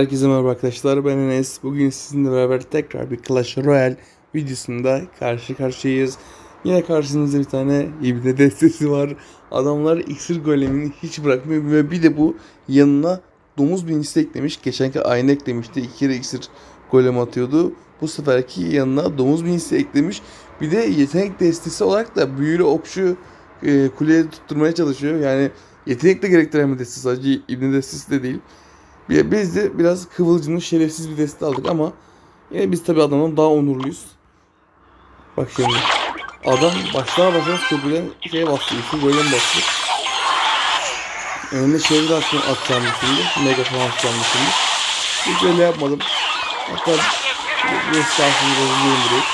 Herkese merhaba arkadaşlar ben Enes. Bugün sizinle beraber tekrar bir Clash Royale videosunda karşı karşıyayız. Yine karşınızda bir tane ibne destesi var. Adamlar iksir golemini hiç bırakmıyor ve bir de bu yanına domuz binisi eklemiş. Geçenki aynı eklemişti. İki kere iksir golem atıyordu. Bu seferki yanına domuz binisi eklemiş. Bir de yetenek destesi olarak da büyülü okçu e, kuleye tutturmaya çalışıyor. Yani yetenek de gerektiren bir deste sadece ibne destesi de değil. Biz de biraz kıvılcımlı şerefsiz bir deste aldık ama yine biz tabi adamdan daha onurluyuz. Bak şimdi. Adam başlar başlamaz köprüden şeye bastı. İki golem bastı. Önüne çevre atacağım, atacağım şimdi. Mega falan atacağım şimdi. Hiç öyle yapmadım. Hatta bir estağfurullah bozuluyorum direkt.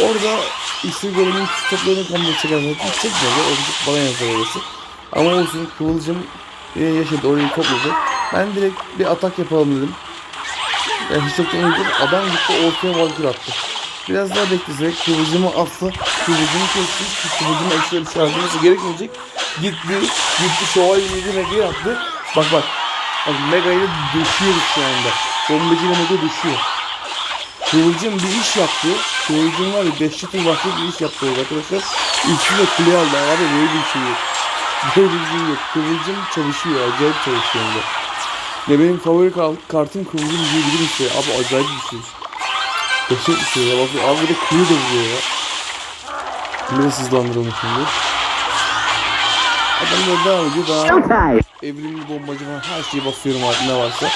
Orada İstir golemin toplarını komple çıkarmak çekmedi. O bana yazar orası. Ama olsun Kıvılcım e, yaşadı orayı topladı. Ben direkt bir atak yapalım dedim. Yani hiç yoktan iyidir. Adam gitti ortaya valkür attı. Biraz daha beklesek Kıvılcım'ı affı. Kıvılcım'ı kesti. Kıvılcım'ı ekstra bir harcaması gerekmeyecek. Gitti. Gitti şövalye yedi Mega'yı attı. Bak bak. Bak Mega'yı düşüyoruz şu anda. Bombacıyla Mega düşüyor. Kıvılcım bir iş yaptı. Kıvılcım var ya dehşet vahşet bir iş yaptı arkadaşlar. Üstüne kule aldı abi böyle bir şey yok. Şey yok. Kıvılcım çalışıyor. Acayip çalışıyor onda. Ya benim favori kartım Kıvılcım diyebilirim işte. Abi acayip bir şey. Dehşet bir şey ya. Bak abi bir de kule de vuruyor ya. Biraz hızlandıralım şimdi. Adam böyle devam ediyor. Daha evrimli bombacı falan her şeyi basıyorum abi ne varsa.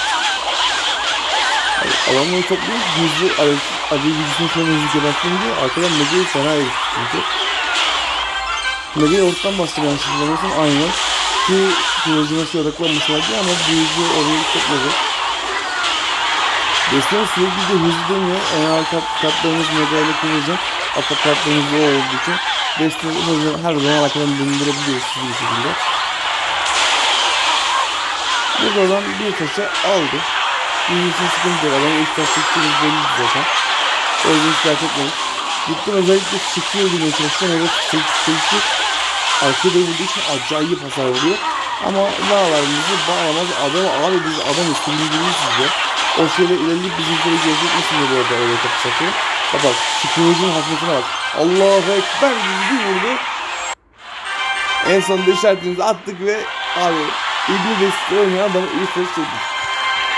Adamları toplayıp hızlı acı gücüsünü falan hızlı geberttim diye arkadan Mega'yı fena herif çünkü. Mega'yı ortadan bastı ben sizlemesem aynen. Ki şey odaklanmışlar diye ama büyücü orayı tutmadı. Destiny sürekli de hızlı dönüyor. Eğer kart, kartlarınız ile kılıcın hatta kartlarınız o olduğu için hızlı her zaman arkadan döndürebiliyoruz hızlı bir şekilde. Biz oradan bir taşı aldı. Bizim sıkıntı yok. Adamın ilk taşı çektiğimiz belli zaten. O yüzden hiç dert. Gittim özellikle sıkıyor gibi çalıştım. Evet sık sıkı arkada vurduğu için acayip hasar vuruyor. Ama lavalarımızı bağlamaz. Adam abi biz adam üstünlüğünü sizde. O şeyle ilerleyip bizimkileri gezdirmesin diye bu arada öyle kapı satıyor. Bak bak çıkımızın hafifine bak. Allahu Ekber bir vurdu. En sonunda işaretimizi attık ve abi İbni Desti oynayan adamı iyi ses.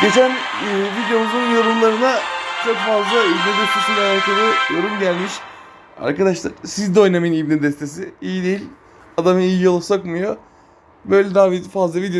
Geçen e, videomuzun yorumlarına çok fazla İbni Destesi'yle alakalı yorum gelmiş. Arkadaşlar siz de oynamayın İbni Destesi. İyi değil. Adamı iyi yola sokmuyor. Böyle daha fazla video